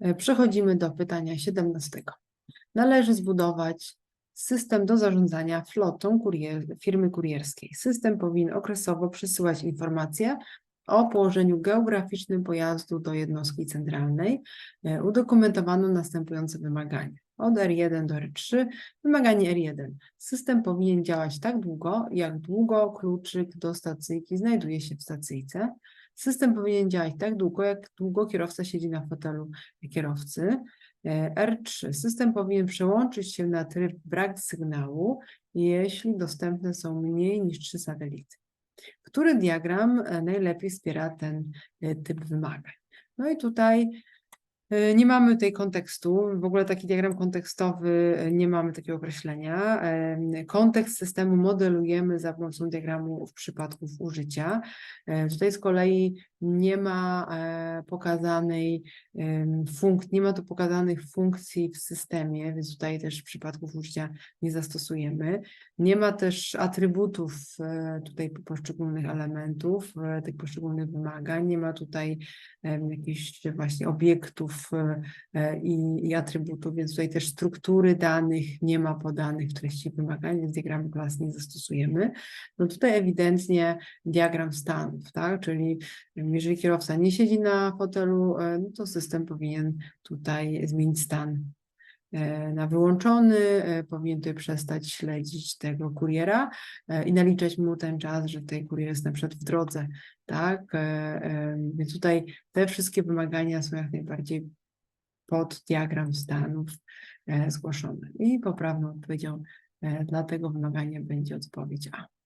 E, Przechodzimy do pytania 17. Należy zbudować system do zarządzania flotą kurier, firmy kurierskiej. System powinien okresowo przesyłać informacje o położeniu geograficznym pojazdu do jednostki centralnej. E, Udokumentowano następujące wymagania. Od R1 do R3. Wymaganie R1. System powinien działać tak długo, jak długo kluczyk do stacyjki znajduje się w stacyjce. System powinien działać tak długo, jak długo kierowca siedzi na fotelu kierowcy. E, R3. System powinien przełączyć się na tryb brak sygnału, jeśli dostępne są mniej niż trzy satelity. Który diagram e, najlepiej wspiera ten e, typ wymagań? No i tutaj nie mamy tutaj kontekstu, w ogóle taki diagram kontekstowy, e, nie mamy takiego określenia. Kontekst systemu modelujemy za pomocą diagramu w przypadku użycia. E, Tutaj z kolei nie ma e, pokazanej em, funk, nie ma tu pokazanych funkcji w systemie, więc tutaj też w przypadku użycia nie zastosujemy. Nie ma też atrybutów e, tutaj poszczególnych elementów, e, tych poszczególnych wymagań. Nie ma tutaj jakichś właśnie obiektów e, i, i atrybutów, więc tutaj też struktury danych nie ma podanych w treści wymagań, więc diagramu klas nie zastosujemy. No tutaj ewidentnie diagram stanów, tak? Czyli jeżeli kierowca nie siedzi na fotelu, e, no to system powinien tutaj zmienić stan na wyłączony, e, powinien przestać śledzić tego kuriera e, i naliczać mu ten czas, że tutaj kurier jest na przykład w drodze, tak? E, e, Więc tutaj te wszystkie wymagania są jak najbardziej pod diagram stanów e, zgłoszone. I poprawną odpowiedzią e, dla tego wymagania będzie odpowiedź A.